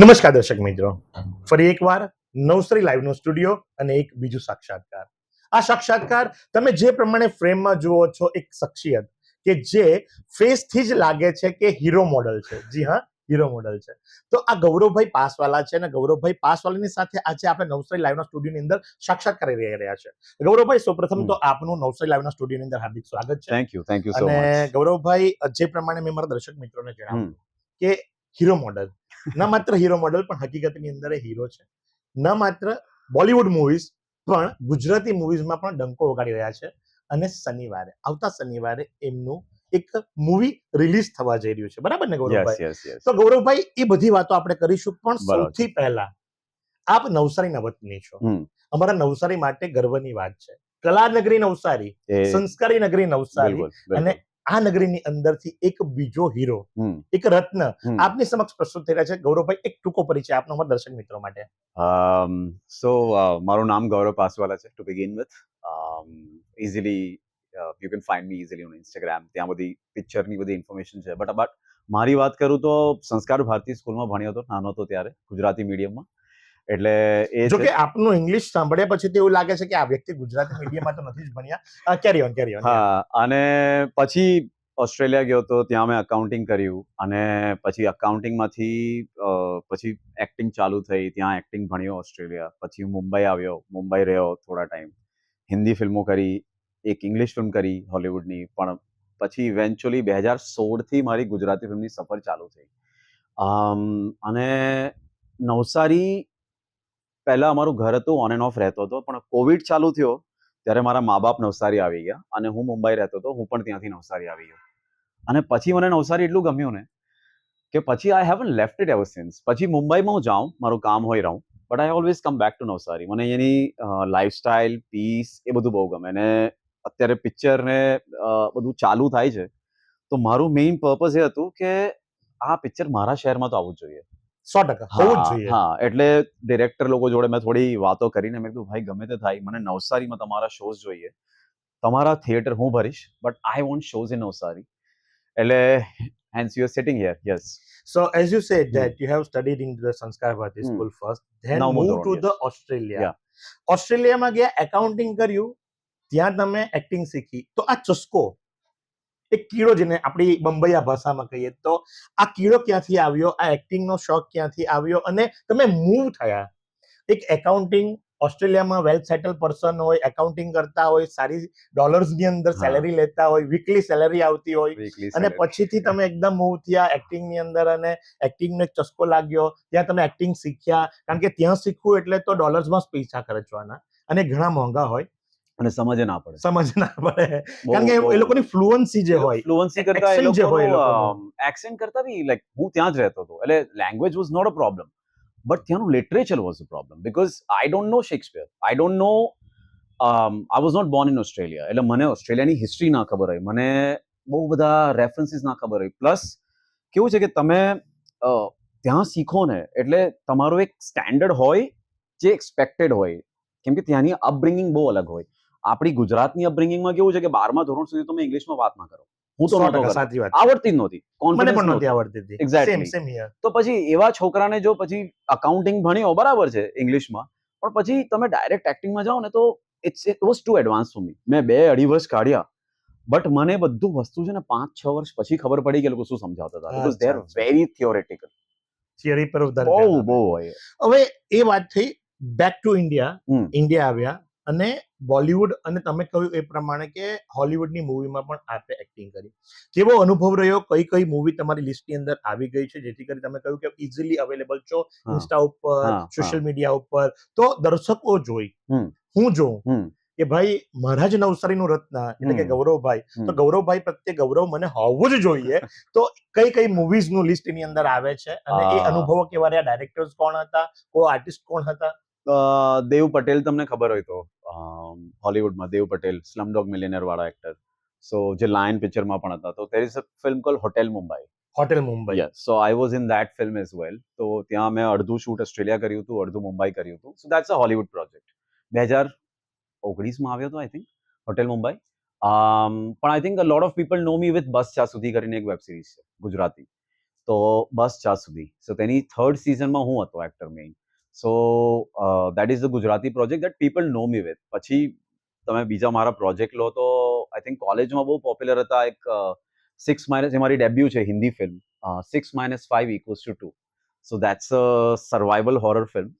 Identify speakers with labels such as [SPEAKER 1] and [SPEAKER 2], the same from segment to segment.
[SPEAKER 1] નમસ્કાર દર્શક મિત્રો. ફરી એકવાર નવસરી લાઈવનો સ્ટુડિયો અને એક બીજું સાક્ષાત્કાર. આ સાક્ષાત્કાર તમે જે પ્રમાણે ફ્રેમમાં જુઓ છો એક શખ્સિયત કે જે ફેસથી જ લાગે છે કે હીરો મોડલ છે. જી હા હીરો મોડલ છે. તો આ ગૌરવભાઈ પાસવાલા છે અને ગૌરવભાઈ પાસવાલાની સાથે આજે આપણે નવસારી લાઈવના સ્ટુડિયોની અંદર સાક્ષાત કરી રહ્યા છે. ગૌરવભાઈ સૌપ્રથમ તો આપનું નવસારી લાઈવના સ્ટુડિયોની અંદર હાર્દિક સ્વાગત છે.
[SPEAKER 2] થેન્ક યુ થેન્ક યુ
[SPEAKER 1] અને ગૌરવભાઈ જે પ્રમાણે મેં મારા દર્શક મિત્રોને જણાવ્યું. કે હીરો મોડલ ન માત્ર હીરો મોડલ પણ હકીકતની અંદર એ હીરો છે. ન માત્ર બોલિવૂડ મૂવીઝ પણ ગુજરાતી મૂવીઝમાં પણ ડંકો વગાડી રહ્યા છે. અને શનિવારે આવતા શનિવારે એમનું એક મૂવી રિલીઝ થવા જઈ રહ્યું છે. બરાબર ને ગૌરવભાઈ? તો ગૌરવભાઈ એ બધી વાતો આપણે કરીશું પણ સૌથી પહેલા આપ નવસારી વતની છો. અમારા નવસારી માટે ગર્વની વાત છે. કલા નગરી નવસારી સંસ્કારી નગરી નવસારી. અને આ નગરીની અંદરથી એક બીજો હીરો એક રત્ન આપની સમક્ષ પ્રસ્તુત થઈ રહ્યા છે. ગૌરવભાઈ એક ટૂંકો પરિચય આપનો અમારા દર્શક મિત્રો માટે.
[SPEAKER 2] સો મારું નામ ગૌરવ પાસવાલા છે to begin with easily you can find me easily on Instagram ત્યાં બધી પિક્ચરની બધી ઇન્ફોર્મેશન છે. બટ અબાઉટ મારી વાત કરું તો સંસ્કાર ભારતી સ્કૂલમાં ભણ્યો હતો નાનો હતો ત્યારે ગુજરાતી મીડિયમમાં એટલે એ
[SPEAKER 1] જો કે આપનું ઇંગ્લિશ સાંભળ્યા પછી તો એવું લાગે છે કે આ વ્યક્તિ ગુજરાતી મીડિયમમાં તો નથી જ ભણ્યા. કેરી ઓન કેરી ઓન
[SPEAKER 2] હા અને પછી ઓસ્ટ્રેલિયા ગયો તો ત્યાં મેં અકાઉન્ટિંગ કર્યું. અને પછી અકાઉન્ટિંગમાંથી પછી એક્ટિંગ ચાલુ થઈ. ત્યાં એક્ટિંગ ભણ્યો ઓસ્ટ્રેલિયા. પછી મુંબઈ આવ્યો. મુંબઈ રહ્યો થોડા ટાઈમ હિન્દી ફિલ્મો કરી એક ઇંગ્લિશ ફિલ્મ કરી હોલિવૂડની. પણ પછી ઇવેન્ચ્યુઅલી બે હજાર સોળથી મારી ગુજરાતી ફિલ્મની સફર ચાલુ થઈ. અને નવસારી પહેલા અમારું ઘર હતું ઓન એન્ડ ઓફ રહેતો હતો, પણ કોવિડ ચાલુ થયો, ત્યારે મારા મા બાપ નવસારી આવી ગયા અને હું મુંબઈ રહેતો હતો, હું પણ ત્યાંથી નવસારી આવી ગયો. અને પછી મને નવસારી એટલું ગમ્યું ને કે પછી I haven't left it ever since પછી મુંબઈમાં હું જાઉં, મારું કામ હોય રહું but I always come back to Navsari. મને એની લાઈફસ્ટાઈલ પીસ એ બધું બહુ ગમે. અને અત્યારે પિક્ચર ને બધું ચાલુ થાય છે. તો મારું મેઇન પર્પઝ એ હતું કે આ પિક્ચર મારા શહેરમાં તો આવવું જોઈએ.
[SPEAKER 1] સો ટકા. હોવું જોઈએ.
[SPEAKER 2] હા એટલે ડિરેક્ટર લોકો જોડે મેં થોડી વાતો કરીને મેં કીધું ભાઈ ગમે તે થાય મને નવસારીમાં તમારા શોઝ જોઈએ. તમારા થિયેટર હું ભરીશ but I want shows in Navsari. એટલે hence you are sitting here yes
[SPEAKER 1] so as you said that you have studied in the Sanskar Bharati. School first then move to
[SPEAKER 2] yes.
[SPEAKER 1] The Australia
[SPEAKER 2] Yeah.
[SPEAKER 1] ઓસ્ટ્રેલિયામાં ગયા accounting કર્યું ત્યાં તમે acting શીખી. તો આ ચસ્કો એક કીડો જેને આપણી બંબઈયા ભાષામાં કહીએ તો આ કીડો ક્યાંથી આવ્યો? આ એક્ટિંગનો શોખ ક્યાંથી આવ્યો? અને તમે મૂવ થયા. એક એકાઉન્ટિંગ ઓસ્ટ્રેલિયામાં વેલ સેટલ પર્સન હોય એકાઉન્ટિંગ કરતા હોય સારી ડોલર્સની અંદર સેલેરી લેતા હોય વીકલી સેલેરી આવતી હોય. અને પછીથી તમે એકદમ મૂવ થયા એક્ટિંગની અંદર અને એક્ટિંગનો એક ચસ્કો લાગ્યો. ત્યાં તમે એક્ટિંગ શીખ્યા. કારણ કે ત્યાં શીખવું એટલે તો ડોલર્સમાં જ પૈસા ખર્ચવાના. અને ઘણા મોંઘા હોય.
[SPEAKER 2] અને સમજ ના પડે.
[SPEAKER 1] સમજ ના પડે. કારણ કે એ- લોકોની ફ્લુઅન્સી જે હોય
[SPEAKER 2] ફ્લુઅન્સી કરતા એ
[SPEAKER 1] જે હોય
[SPEAKER 2] એક્સેન્ટ કરતા બી લાઈક હું ત્યાં જ રહેતો હતો. એટલે language was not a problem but ત્યાંનું literature was a problem because I don't know Shakespeare I don't know I was not born in Australia એટલે મને ઓસ્ટ્રેલિયાની હિસ્ટ્રી ના ખબર હોય. મને બહુ બધા રેફરન્સીસ ના ખબર હોય. પ્લસ કેવું છે કે તમે ત્યાં શીખો ને એટલે તમારો એક સ્ટેન્ડર્ડ હોય જે એક્સપેક્ટેડ હોય. કેમ કે ત્યાંની અપબ્રિંગિંગ બહુ અલગ હોય. આપણી ગુજરાતની અપબ્રિંગિંગમાં કેવું છે કે બારમા ધોરણ સુધી તમે ઇંગ્લિશમાં વાત ના કરો. હું તો નહોતો
[SPEAKER 1] સાચી વાત
[SPEAKER 2] આવડતી જ નહોતી.
[SPEAKER 1] મને પણ
[SPEAKER 2] નહોતી.
[SPEAKER 1] આવડતી હિયર
[SPEAKER 2] તો પછી એવા છોકરાને જો પછી અકાઉન્ટિંગ ભણ્યો બરાબર છે ઇંગ્લિશમાં પણ પછી તમે ડાયરેક્ટ એક્ટિંગમાં જાઓ ને તો it's it was too advance for me મેં બે અઢી વર્ષ કાઢ્યા. બટ મને બધું વસ્તુ છે ને પાંચ છ વર્ષ પછી ખબર પડી કે લોકો શું સમજાવતા હતા. Because they are. Very theoretical
[SPEAKER 1] theory પર
[SPEAKER 2] બહુ બહુ હોય.
[SPEAKER 1] હવે એ વાત થઈ. બેક ટુ ઇન્ડિયા ઇન્ડિયા આવ્યા. અને બોલિવૂડ અને તમે કહ્યું એ પ્રમાણે કે હોલિવૂડની મૂવીમાં પણ આપે એક્ટિંગ કરી. કેવો અનુભવ રહ્યો? કઈ કઈ મૂવી તમારી લિસ્ટની અંદર આવી ગઈ છે? જેથી કરી તમે કહ્યું કે ઇઝીલી અવેલેબલ છો ઇન્સ્ટા ઉપર સોશિયલ મીડિયા ઉપર. તો દર્શકો જોઈ. હું જોઉં. કે ભાઈ મારા જ નવસારીનું રત્ન એટલે કે ગૌરવભાઈ. તો ગૌરવભાઈ પ્રત્યે ગૌરવ મને હોવું જ જોઈએ. તો કઈ કઈ મૂવીઝનું લિસ્ટ એની અંદર આવે છે? અને એ અનુભવો કેવા રહ્યા? ડાયરેક્ટર્સ કોણ હતા? કો આર્ટિસ્ટ કોણ હતા?
[SPEAKER 2] દેવ પટેલ તમને ખબર હોય તો હોલિવૂડમાં દેવ પટેલ સ્લમડોગ મિલિયનર વાળા એક્ટર સો જે લાયન પિક્ચરમાં પણ હતા. તો there is a film call hotel Mumbai
[SPEAKER 1] hotel Mumbai
[SPEAKER 2] yes so I was in that film as well તો ત્યાં મેં અડધું શૂટ ઓસ્ટ્રેલિયા કર્યું હતું અડધું મુંબઈ કર્યું હતું. So that's a Hollywood project બે હજાર ઓગણીસમાં આવ્યો હતો આઈ થિંક હોટેલ મુંબઈ પણ I think a lot of people know me with બસ ચા સુધી કરીને એક વેબ સિરીઝ છે ગુજરાતી. તો બસ ચા સુધી. સો તેની થર્ડ સિઝનમાં હું હતો actor main so that is the Gujarati project that people know me with પછી તમે બીજા મારા પ્રોજેક્ટ લો તો આઈ થિંક કોલેજમાં બહુ પોપ્યુલર હતા એક સિક્સ માઇનસ એ મારી ડેબ્યુ છે Hindi film six minus five equals to two so that's a survival horror film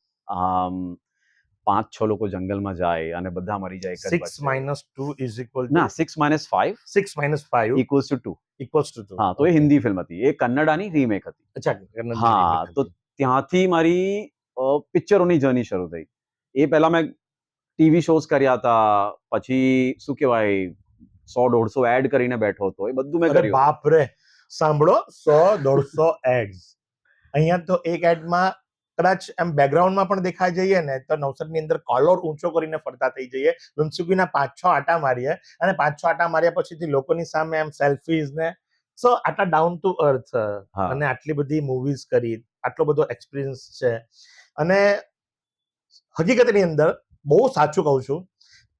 [SPEAKER 2] પાંચ છ લોકો જંગલમાં જાય અને બધા મરી જાય
[SPEAKER 1] six minus two is equal
[SPEAKER 2] ના six minus five
[SPEAKER 1] six minus five
[SPEAKER 2] equals to two
[SPEAKER 1] equals to two
[SPEAKER 2] હા તો એ હિન્દી ફિલ્મ હતી. એ કન્નડાની રીમેક હતી.
[SPEAKER 1] અચ્છા
[SPEAKER 2] હા તો ત્યાંથી મારી પિક્ચરોની જર્ની શરૂ થઈ. એ પહેલા મેં ટીવી શોઝ કર્યા હતા પછી શું કહેવાય સો દોઢસો એડ કરીને બેઠો હતો એ બધું મેં કર્યું.
[SPEAKER 1] બાપ રે! સાંભળો સો દોઢસો એડ્સ અહીંયા તો એક એડમાં કદાચ એમ બેકગ્રાઉન્ડમાં પણ દેખાઈ જઈએ ને તો નવસરની અંદર કોલર ઊંચો કરીને ફરતા થઈ જઈએ. લુમસુકીના પાંચ છ આટા મારીએ અને પાંચ છ આટા માર્યા પછીથી લોકોની સામે એમ સેલ્ફીઝ ને સો આટલા ડાઉન ટુ અર્થ અને આટલી બધી મૂવીઝ કરી આટલો બધો એક્સપિરિયન્સ છે. અને હકીકતની અંદર બહુ સાચું કહું છું.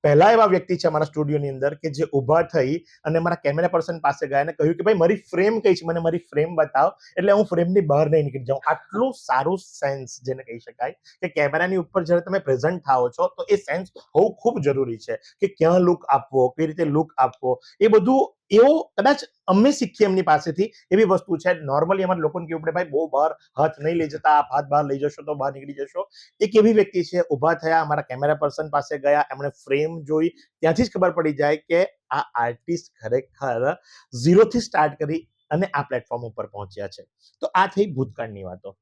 [SPEAKER 1] પહેલા એવા વ્યક્તિ છે મારા સ્ટુડિયોની અંદર કે જે ઊભા થઈ અને મારા કેમેરા પર્સન પાસે ગયા અને કહ્યું કે ભાઈ, મારી ફ્રેમ કઈ છે? મને મારી ફ્રેમ બતાવ. એટલે હું ફ્રેમની બહાર નહીં નીકળી જાઉં. આટલું સારું સેન્સ જેને કહી શકાય કે કેમેરાની ઉપર જ્યારે તમે પ્રેઝન્ટ થાઓ છો, તો એ સેન્સ હોવું ખૂબ જરૂરી છે કે ક્યાં લુક આપવો, કઈ રીતે લુક આપવો. એ બધું એવું કદાચ અમે શીખીએ એમની પાસેથી એવી વસ્તુ છે. નોર્મલી અમારે લોકોને કેવું પડે, ભાઈ, બહુ બહાર હાથ નહીં લઈ જતા, આપ હાથ બહાર લઈ જશો તો બહાર નીકળી જશો. એક એવી વ્યક્તિ છે, ઊભા થયા, અમારા કેમેરા પર્સન પાસે ગયા, એમણે ફ્રેમ જોઈ. ત્યાંથી જ ખબર પડી જાય કે આ આર્ટિસ્ટ ખરેખર ઝીરોથી સ્ટાર્ટ કરી અને આ પ્લેટફોર્મ ઉપર પહોંચ્યા છે. તો આ થઈ ભૂતકાળની વાતો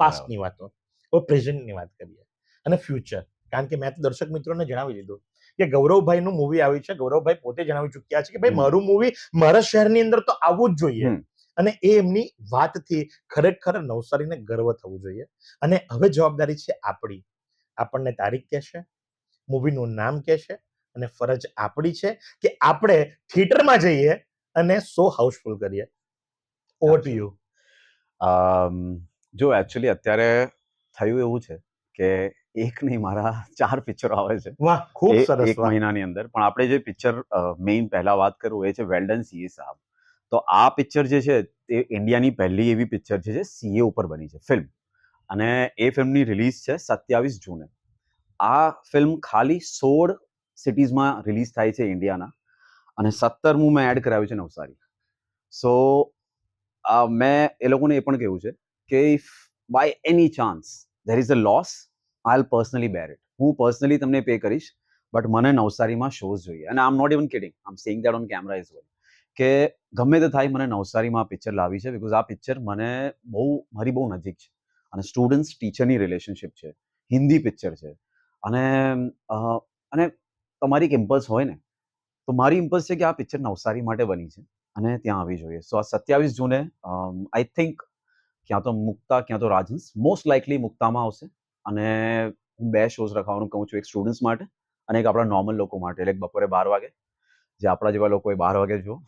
[SPEAKER 1] પાસ્ટની વાતો, હવે પ્રેઝન્ટની વાત કરીએ. અને ફ્યુચર કારણ કે મેં તો દર્શક મિત્રોને જણાવી દીધું કે ગૌરવભાઈનું મૂવી આવ્યું છે. ગૌરવભાઈ પોતે જણાવી ચૂક્યા છે કે ભાઈ મારું મૂવી મારા શહેરની અંદર તો આવવું જ જોઈએ. અને એ એમની વાતથી ખરેખર નવસારીને ગર્વ થવું જોઈએ. અને હવે જવાબદારી છે આપણી. આપણને તારીખ કહેશે મૂવીનું નામ કહેશે અને ફરજ આપણી છે કે આપણે થિયેટરમાં જઈએ અને શો હાઉસફુલ કરીએ. ઓવર ટુ યુ
[SPEAKER 2] જો એકચ્યુઅલી અત્યારે થયું એવું છે કે એક નહીં મારા ચાર પિક્ચરો આવે છે.
[SPEAKER 1] વાહ ખૂબ સરસ
[SPEAKER 2] એક મહિનાની અંદર. પણ આપણે જે પિક્ચર મેઇન પહેલા વાત કરું એ છે વેલ્ડન સીએ સાહેબ તો આ પિક્ચર જે છે તે ઇન્ડિયાની પહેલી એવી પિક્ચર છે જે સીએ ઉપર બની છે ફિલ્મ અને એ ફિલ્મની રિલીઝ છે સત્યાવીસ જૂને. આ ફિલ્મ ખાલી સોળ સિટીઝમાં રિલીઝ થાય છે ઇન્ડિયાના અને સત્તરમું મેં એડ કરાવ્યું છે નવસારી. સો મેં એ લોકોને એ પણ કહ્યું છે કે if by any chance there is a loss I personally bear it હું પર્સનલી તમને પે કરીશ બટ મને નવસારીમાં શોઝ જોઈએ. અને I am not even kidding I am saying that on camera as well કે ગમે તે થાય, મને નવસારીમાં આ પિક્ચર લાવી છે બિકોઝ આ પિક્ચર મને બહુ, મારી બહુ નજીક છે. અને સ્ટુડન્ટ્સ ટીચરની રિલેશનશિપ છે. હિન્દી પિક્ચર છે. અને અને તમારી એક ઇમ્પલ્સ હોય ને, તો મારી ઇમ્પલ્સ છે કે આ પિક્ચર નવસારી માટે બની છે. અને ત્યાં આવી જોઈએ. સો આ સત્યાવીસ જૂને આઈ થિંક ક્યાં તો મુક્તા, ક્યાં તો રાજન્સ મોસ્ટ લાઇકલી મુક્તામાં આવશે. અને હું બે શોઝ રખાવાનું કહું છું એક સ્ટુડન્ટ્સ માટે અને એક આપણા નોર્મલ લોકો માટે. એટલે બપોરે બાર વાગે જે આપણા જેવા લોકો એ બાર વાગે જો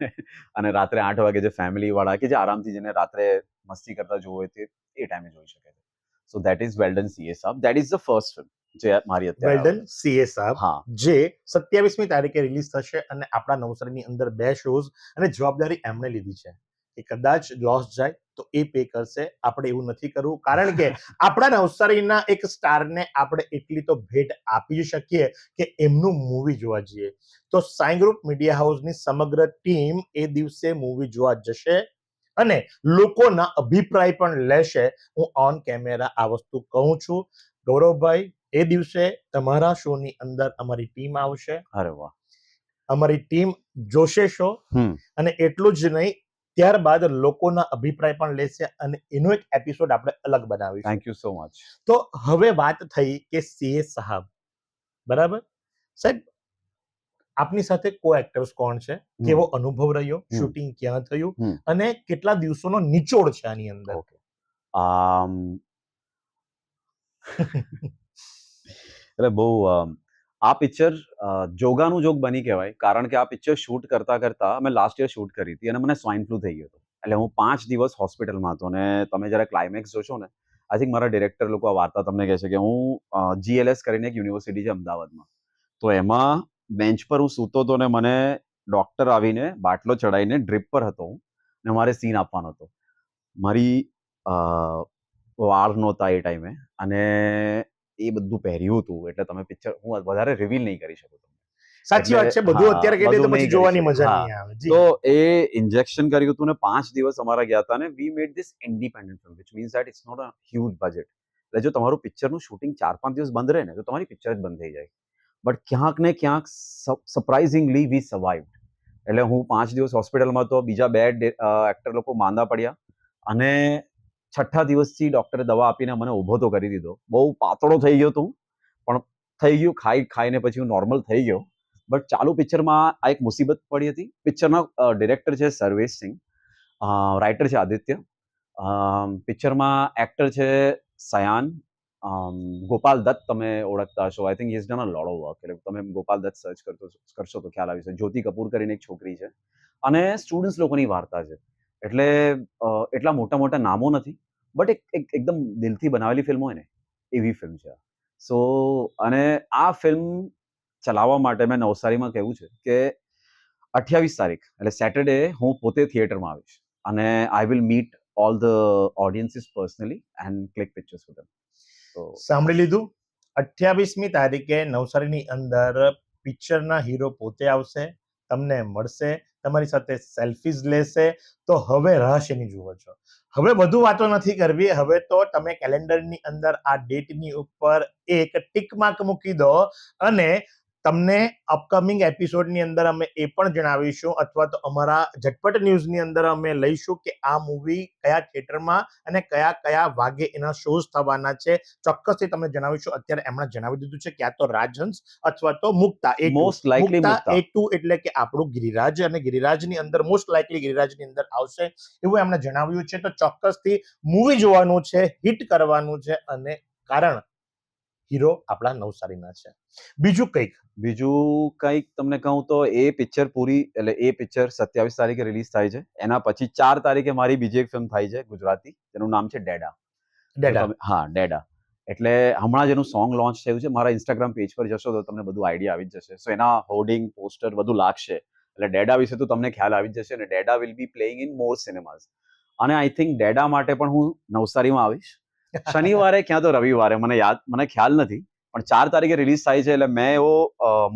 [SPEAKER 2] અને રાત્રે આઠ વાગે જે ફેમિલી વાળા કે જે આરામથી જેને રાત્રે મસ્તી કરતા જોવો હોય તે એ ટાઈમે જોઈ શકે છે. So that is well done CA સાહેબ that is the first film જે મારી અત્યારે
[SPEAKER 1] વેલ્ડન સીએ સાહેબ
[SPEAKER 2] હા.
[SPEAKER 1] જે સત્યાવીસમી તારીખે રિલીઝ થશે અને આપણા નવસારીની અંદર બે શોઝ અને જવાબદારી એમણે લીધી છે. કે કદાચ લોસ જાય તો એ પે કરશે. આપણે એવું નથી કરવું. કારણ કે આપણા નવસારીના એક સ્ટારને આપણે એટલી તો ભેટ આપી શકીએ કે એમનું મૂવી જોવા જઈએ. તો સાઈ ગ્રુપ મીડિયા હાઉસની સમગ્ર ટીમ એ દિવસે મૂવી જોવા જશે અને લોકોના અભિપ્રાય પણ લેશે. હું ઓન કેમેરા આ વસ્તુ કહું છું. ગૌરવભાઈ એ દિવસે તમારા શોની અંદર અમારી ટીમ આવશે.
[SPEAKER 2] અરે વાહ.
[SPEAKER 1] અમારી ટીમ જોશે શો અને એટલું જ નહીં ત્યારબાદ લોકોના અભિપ્રાય પણ લેશે અને એનો એક એપિસોડ આપણે અલગ બનાવીશું.
[SPEAKER 2] થેન્ક યુ સો મચ
[SPEAKER 1] તો હવે વાત થઈ કે સીએ સાહેબ. બરાબર? સાહેબ આપની સાથે કો એક્ટર્સ કોણ છે? કેવો અનુભવ રહ્યો? શૂટિંગ ક્યાં થયું? અને કેટલા દિવસોનો નિચોડ છે આની અંદર?
[SPEAKER 2] એટલે બહુ આ પિક્ચર જોગાનું જોગ બની કહેવાય, કારણ કે આ પિક્ચર શૂટ કરતા કરતા અમે લાસ્ટ યર શૂટ કરી હતી અને મને સ્વાઇન ફ્લુ થઈ ગયો હતો. એટલે હું પાંચ દિવસ હોસ્પિટલમાં હતો અને તમે જ્યારે ક્લાઇમેક્સ જોશો ને આઈ થિંક મારા ડિરેક્ટર લોકો આ વાર્તા તમને કહે છે કે હું જીએલએસ કરીને એક યુનિવર્સિટી છે અમદાવાદમાં. તો એમાં બેન્ચ પર હું સૂતો હતો ને મને ડોક્ટર આવીને બાટલો ચડાવીને ડ્રીપ પર હતો હું ને મારે સીન આપવાનો હતો. મારી વાળ નહોતા એ ટાઈમે અને એ બધું પહેર્યું હતું એટલે તમે પિક્ચર હું વધારે રિવીલ નહીં કરી શકું તમને.
[SPEAKER 1] સાચી વાત છે બધું અત્યારે કહી તો પછી જોવાની મજા નહીં આવે
[SPEAKER 2] તો એ ઇન્જેક્શન કર્યું હતું ને પાંચ દિવસ અમારા ગયા હતા ને we made this independent film which means that it's not a huge budget એટલે જો તમારું પિક્ચરનું શૂટિંગ ચાર પાંચ દિવસ બંધ રહે ને તો તમારી પિક્ચર જ બંધ થઈ જાય. બટ ક્યાંક ને ક્યાંક સરપ્રાઇઝિંગલી વી સર્વાઈવડ એટલે હું પાંચ દિવસ હોસ્પિટલમાં તો બીજા બે એક્ટર લોકો માંદા પડ્યા. અને છઠ્ઠા દિવસથી ડૉક્ટરે દવા આપીને મને ઊભો તો કરી દીધો. બહુ પાતળો થઈ ગયો તું, પણ થઈ ગયું, ખાઈ, ખાઈને પછી હું નોર્મલ થઈ ગયો. બટ ચાલુ પિક્ચરમાં આ એક મુસીબત પડી હતી. પિક્ચરના ડિરેક્ટર છે સર્વેશ સિંહ રાઇટર છે આદિત્ય પિક્ચરમાં એક્ટર છે સયાન ગોપાલ દત્ત તમે ઓળખતા હશો. I think is done a load of work એટલે તમે ગોપાલ દત્ત સર્ચ કરતો, કરશો તો ખ્યાલ આવી જશે. જ્યોતિ કપૂર કરીને એક છોકરી છે. અને સ્ટુડન્ટ્સ લોકોની વાર્તા છે. એટલે એટલા મોટા મોટા નામો નથી, બટ એક એક, એકદમ દિલથી બનાવેલી ફિલ્મ હોય ને, એવી ફિલ્મ છે સો અને આ ફિલ્મ ચલાવવા માટે મેં નવસારીમાં કહેવું છે કે અઠ્યાવીસ તારીખ, એટલે સેટરડે હું પોતે થિયેટરમાં આવીશ. અને I will meet all the audiences personally and click pictures with
[SPEAKER 1] સાંભળી લીધું. અઠ્યાવીસમી તારીખે નવસારીની અંદર પિક્ચરના હીરો પોતે આવશે. તમને મળશે, તમારી સાથે સેલ્ફીઝ લેશે, તો હવે રહસ્યની જુઓ છો? હવે વધુ વાતો નથી કરવી, હવે તો તમે કેલેન્ડરની અંદર આ ડેટની ઉપર એક ટીક માર્ક મૂકી દો અને તમને અપકમિંગ એપિસોડની અંદર અમે એ પણ જણાવીશું અથવા તો અમારા ઝટપટ ન્યૂઝની અંદર અમે લઈશું કે આ મૂવી કયા થિયેટરમાં અને કયા કયા વાગે એના શોઝ થવાના છે. ચોક્કસથી તમને જણાવીશું. અત્યારે એમણે જણાવી દીધું છે કે આ તો રાજહંસ અથવા તો મુક્તા એ
[SPEAKER 2] most likely
[SPEAKER 1] Mukta A two એટલે કે આપણું ગિરિરાજ અને ગિરિરાજની અંદર મોસ્ટ લાઇકલી ગિરિરાજની અંદર આવશે એવું એમણે જણાવ્યું છે. તો ચોક્કસથી મૂવી જોવાનું છે હિટ કરવાનું છે અને કારણ હીરો આપણા નવસારીના છે. બીજું કંઈક?
[SPEAKER 2] બીજું કંઈક તમને કહું તો એ પિક્ચર પૂરી એટલે એ પિક્ચર સત્યાવીસ તારીખે રિલીઝ થાય છે. એના પછી ચાર તારીખે મારી બીજી એક ફિલ્મ થાય છે ગુજરાતી તેનું નામ છે ડેડા.
[SPEAKER 1] ડેડા.
[SPEAKER 2] હા ડેડા. એટલે હમણાં જેનું સોંગ લોન્ચ થયું છે. મારા ઇન્સ્ટાગ્રામ પેજ પર જશો તો તમને બધું આઈડિયા આવી જ જશે. સો એના હોર્ડિંગ પોસ્ટર બધું લાગશે. એટલે ડેડા વિશે તો તમને ખ્યાલ આવી જ જશે અને ડેડા will be playing in more cinemas અને આઈ થિંક ડેડા માટે પણ હું નવસારીમાં આવીશ. શનિવારે ક્યાં તો રવિવારે મને યાદ મને ખ્યાલ નથી પણ ચાર તારીખે રિલીઝ થાય છે એટલે મેં એવો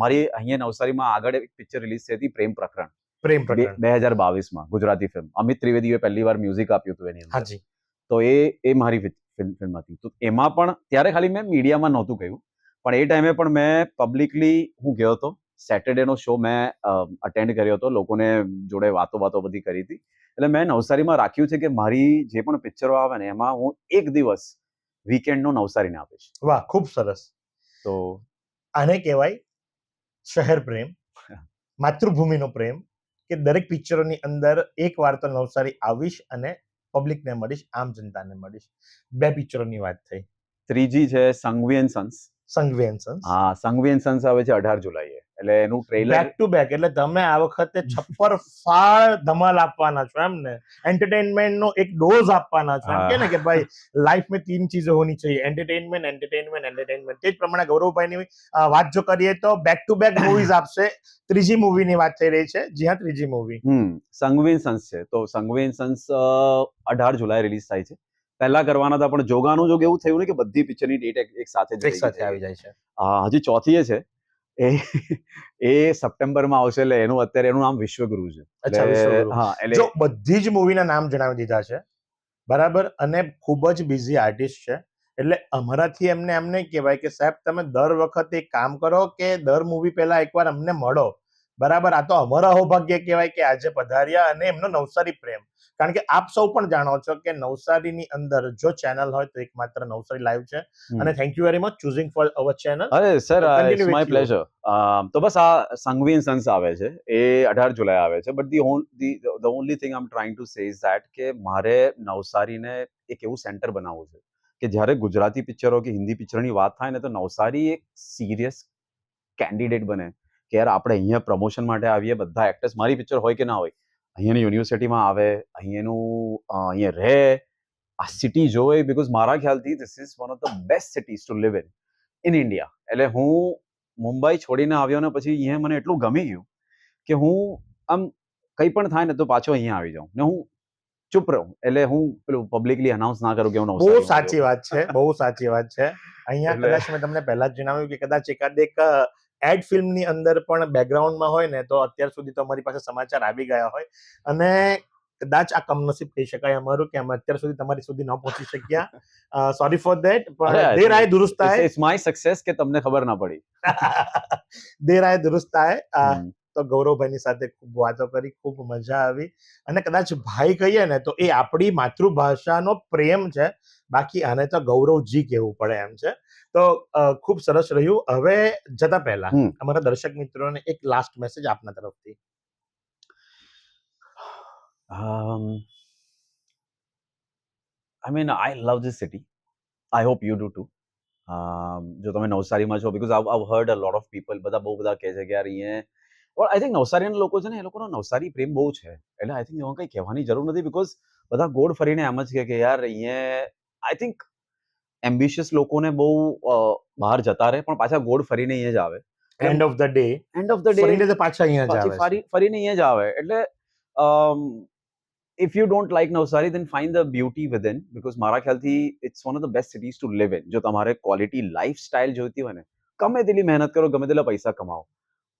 [SPEAKER 2] મારી અહીંયા નવસારીમાં આગળ એક પિક્ચર રિલીઝ થઈ હતી પ્રેમ પ્રકરણ.
[SPEAKER 1] પ્રેમ પ્રકરણ.
[SPEAKER 2] બે હજાર બાવીસમાં ગુજરાતી ફિલ્મ અમિત ત્રિવેદીએ પહેલી વાર મ્યુઝિક આપ્યું હતું એની અંદર. તો એ એ મારી ફિલ્મ ફિલ્મ હતી. તો એમાં પણ ત્યારે ખાલી મેં મીડિયામાં નહોતું કહ્યું પણ એ ટાઈમે પણ મેં પબ્લિકલી હું ગયો હતો. સેટરડે નો શો મેં અટેન્ડ કર્યો હતો. લોકોને જોડે વાતો વાતો બધી કરી હતી. એટલે મેં નવસારીમાં રાખ્યું છે કે મારી જે પણ પિક્ચરો આવે ને એમાં હું એક દિવસ વીકેન્ડનો નવસારીને આપીશ.
[SPEAKER 1] વાહ ખૂબ સરસ.
[SPEAKER 2] તો
[SPEAKER 1] આને કહેવાય શહેર પ્રેમ માતૃભૂમિનો પ્રેમ કે દરેક પિક્ચરોની અંદર એક વાર તો નવસારી આવીશ અને પબ્લિકને મળીશ આમ જનતાને મળીશ. બે પિક્ચરોની વાત થઈ.
[SPEAKER 2] ત્રીજી છે Sanghvi and sons
[SPEAKER 1] Sanghvi and sons
[SPEAKER 2] હા સંઘવી એન્ડ સન્સ આવે છે અઢાર જુલાઈએ. એટલે એનું ટ્રેલર
[SPEAKER 1] બેક ટુ બેક એટલે તમે આ વખતે છપ્પર ફાળ ધમાલ આપવાના છો એમ ને? એન્ટરટેનમેન્ટ નો એક ડોઝ આપવાના છો. કે ને કે ભાઈ લાઈફ મેં તીન ચીજો હોની ચાહીએ એન્ટરટેનમેન્ટ એન્ટરટેનમેન્ટ એન્ટરટેનમેન્ટ તે જ પ્રમાણે ગૌરવભાઈની વાત જો કરીએ તો બેક ટુ બેક મૂવીઝ આપશે. ત્રીજી મૂવીની વાત થઈ રહી છે. જ્યાં હા ત્રીજી મૂવી
[SPEAKER 2] સંગવીન સંસ છે. તો સંગવીન સંસ અઢાર જુલાઈ રિલીઝ થાય છે. પહેલા કરવાના હતા પણ જોગાનું જોગ એવું થયું ને કે બધી પિક્ચરની ડેટ એક સાથે
[SPEAKER 1] એક સાથે આવી જાય છે.
[SPEAKER 2] હજી ચોથીએ છે. એ એ સપ્ટેમ્બરમાં આવશે એટલે એનું અત્યારે એનું નામ વિશ્વગુરુ છે. હા એટલે
[SPEAKER 1] જો બધી જ મૂવીના નામ જણાવી દીધા છે બરાબર? અને ખૂબ જ બિઝી આર્ટિસ્ટ છે. એટલે અમારાથી એમને એમ નહીં કહેવાય કે સાહેબ તમે દર વખતે એક કામ કરો કે દર મૂવી પહેલા એકવાર અમને મળો. બરાબર? આ તો અમારા સૌભાગ્ય કહેવાય કે આજે પધાર્યા અને એમનો નવસારી પ્રેમ. કારણ કે આપ સૌ પણ જાણો છો કે નવસારીની અંદર જો ચેનલ હોય તો એકમાત્ર નવસારી લાઈવ છે. અને thank you very much choosing for our channel
[SPEAKER 2] અરે સર ઇટ્સ માય. પ્લેઝર તો બસ આ સંગવીન સન્સ આવે છે. એ અઢાર જુલાઈ આવે છે. But the the the only thing I am trying to say is that કે મારે નવસારીને એક એવું સેન્ટર બનાવવું છે કે જ્યારે ગુજરાતી પિક્ચરો કે હિન્દી પિક્ચરની વાત થાય ને તો નવસારી એક સિરિયસ કેન્ડિડેટ બને. કે યાર આપણે અહીંયા પ્રમોશન માટે આવીએ બધા એક્ટર્સ મારી પિક્ચર હોય કે ના હોય. અહીંયાની યુનિવર્સિટીમાં આવે અહીંયાનું અહીંયા રહે. આ સિટી જોવે બિકોઝ મારા ખ્યાલથી this is one of the best cities to live in in India એટલે હું મુંબઈ છોડીને આવ્યો ને પછી અહીંયા મને એટલું ગમી ગયું કે હું આમ કંઈ પણ થાય ને તો પાછો અહીંયા આવી જાઉં. ને હું ચૂપ રહું. એટલે હું પેલું પબ્લિકલી અનાઉન્સ ના કરું કે હું
[SPEAKER 1] બહુ સાચી વાત છે બહુ સાચી વાત છે. અહીંયા કદાચ મેં તમને પહેલા જ જણાવ્યું કે કદાચ એકાદ એક એડ ફિલ્મની અંદર પણ બેકગ્રાઉન્ડમાં હોય ને તો અત્યાર સુધી તો અમારી પાસે સમાચાર આવી ગયા હોય. અને કદાચ આ કમનસીબ કહી શકાય અમારું કે અમે અત્યાર સુધી તમારી સુધી ન પહોંચી શક્યા. સોરી ફોર ધેટ પણ દેર આય દુરુસ્ત આય
[SPEAKER 2] ઇટ્સ માય સક્સેસ કે તમને ખબર ના પડી.
[SPEAKER 1] દેર આય દુરુસ્ત આય. તો ગૌરવભાઈની સાથે ખૂબ વાતો કરી ખૂબ મજા આવી. અને કદાચ ભાઈ કહીએ ને તો એ આપણી માતૃભાષાનો પ્રેમ છે. બાકી આને તો ગૌરવજી કહેવું પડે એમ છે. તો ખૂબ સરસ રહ્યું. હવે જતા પહેલા અમારા દર્શક મિત્રોને એક લાસ્ટ મેસેજ આપના તરફથી.
[SPEAKER 2] Um, I mean, I love this city. I hope you do too. જો તમે નવસારીમાં છો because I've heard a lot of people બધા બહુ બધા કહે છે કે યાર અહીંયા પણ આઈ થિંક નવસારીના લોકો છે ને એ લોકોનો નવસારી પ્રેમ બહુ છે. એટલે આઈ થિંક એમાં કંઈ કહેવાની જરૂર નથી બિકોઝ બધા ગોળ ફરીને એમ જ કહે કે યાર અહીંયા આઈ થિંક એમ્બિશિયસ લોકોને બહુ બહાર જતા રહે પણ પાછા ગોળ ફરીને અહીંયા જ આવે.
[SPEAKER 1] End of the day
[SPEAKER 2] end of the day
[SPEAKER 1] ફરીને પાછા અહીંયા જ આવે
[SPEAKER 2] ફરી ફરીને અહીંયા જ આવે. એટલે if you don't like Navsari then find the beauty within because મારા ખ્યાલથી it's one of the best cities to live in જો તમારે ક્વોલિટી લાઈફ સ્ટાઇલ જોઈતી હોય ને ગમે તેટલી મહેનત કરો ગમે તેટલા પૈસા કમાઓ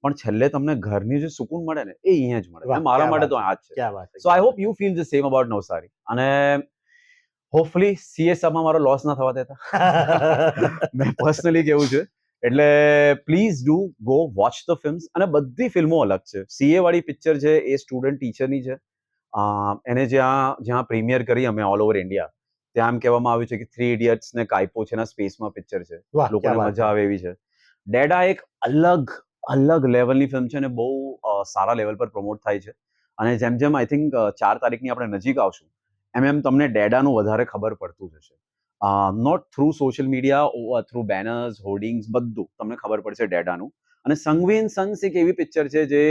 [SPEAKER 2] પણ છેલ્લે તમને ઘરની જે સુકૂન મળે ને એ અહીંયા જ મળે. મારા માટે તો આ જ છે. So I hope you feel the same about Navsari અને હોપફુલી સીએસઆમાં મારો લોસ ના થવા દેતા. મેં પર્સનલી કેવું છે એટલે please do go watch the films અને બધી ફિલ્મો અલગ છે. સીએ વાળી પિક્ચર છે એ સ્ટુડન્ટ ટીચરની છે. એને જ્યાં જ્યાં પ્રીમિયર કરી અમે ઓલ ઓવર ઇન્ડિયા ત્યાં એમ કહેવામાં આવ્યું છે કે થ્રી ઇડિયટ્સ ને કાયપો છે એના સ્પેસમાં પિક્ચર છે. લોકોને મજા આવે એવી છે. ડેડા એક અલગ અલગ લેવલની ફિલ્મ છે અને બહુ સારા લેવલ પર પ્રમોટ થાય છે. અને જેમ જેમ આઈ થિંક ચાર તારીખની આપણે નજીક આવશું, એમ એમ તમને ડેડાનું વધારે ખબર પડતું જશે not through social media through banners hoardings બધું તમને ખબર પડશે ડેડાનું. અને સંગવીન સન્સ એક એવી પિક્ચર છે જે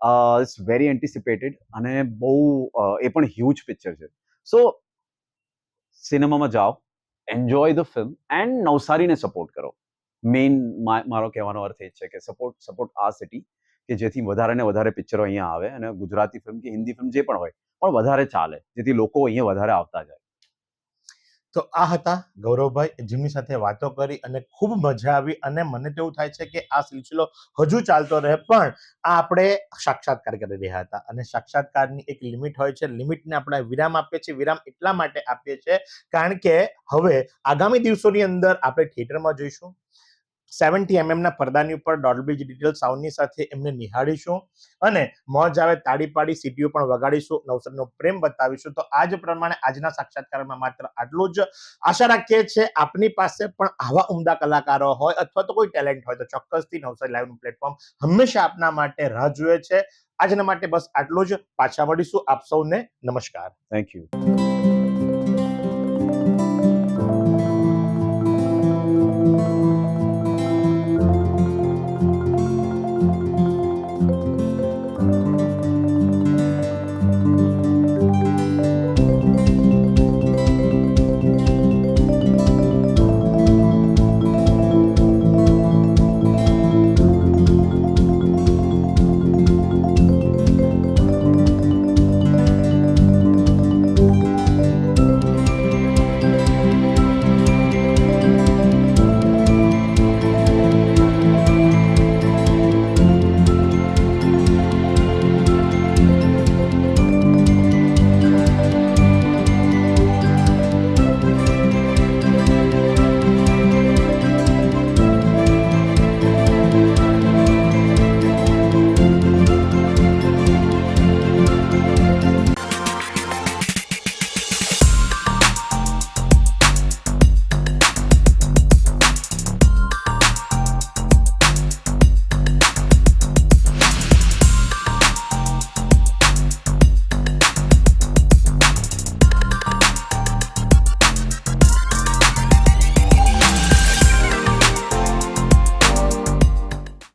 [SPEAKER 2] ઇટ્સ વેરી એન્ટિસિપેટેડ અને બહુ એ પણ હ્યુજ પિક્ચર છે. સો સિનેમામાં જાઓ એન્જોય ધ ફિલ્મ એન્ડ નવસારીને સપોર્ટ કરો. મેઇન મારો કહેવાનો અર્થ એ છે કે સપોર્ટ સપોર્ટ આ સિટી કે જેથી વધારે ને વધારે પિક્ચરો અહીંયા આવે અને ગુજરાતી ફિલ્મ કે હિન્દી ફિલ્મ જે પણ હોય, પણ વધારે ચાલે, જેથી લોકો અહીંયા વધારે આવતા જાય.
[SPEAKER 1] તો આ હતા ગૌરવભાઈ જેમની સાથે વાતો કરી અને ખૂબ મજા આવી અને મને તો એવું થાય છે કે આ સિલસિલો હજુ ચાલતો રહે, પણ આ આપણે સાક્ષાત્કાર કરી રહ્યા હતા અને સાક્ષાત્કારની એક લિમિટ હોય છે, લિમિટને આપણે વિરામ આપીએ છીએ, વિરામ એટલા માટે આપીએ છીએ કારણ કે હવે આગામી દિવસોની અંદર આપણે થિયેટરમાં જોઈશું સેવન્ટી એમએમના પડદાની ઉપર ડોલ્બી ડિજિટલ સાઉન્ડની સાથે એમને નિહાળીશું અને મોજ આવે તાળી પાડી સીટીઓ પણ વગાડીશું. નવસરનો પ્રેમ બતાવીશું. તો આજ પ્રમાણે આજના સાક્ષાત્કારમાં માત્ર આટલું જ. આશા રાખીએ છીએ આપની પાસે પણ આવા ઉમદા કલાકારો હોય અથવા તો કોઈ ટેલેન્ટ હોય તો ચોક્કસથી નવસારી લાઈવનું પ્લેટફોર્મ હંમેશા આપના માટે રાહ જુએ છે. આજના માટે બસ આટલું જ. પાછા મળીશું આપ સૌને. નમસ્કાર.
[SPEAKER 2] Thank you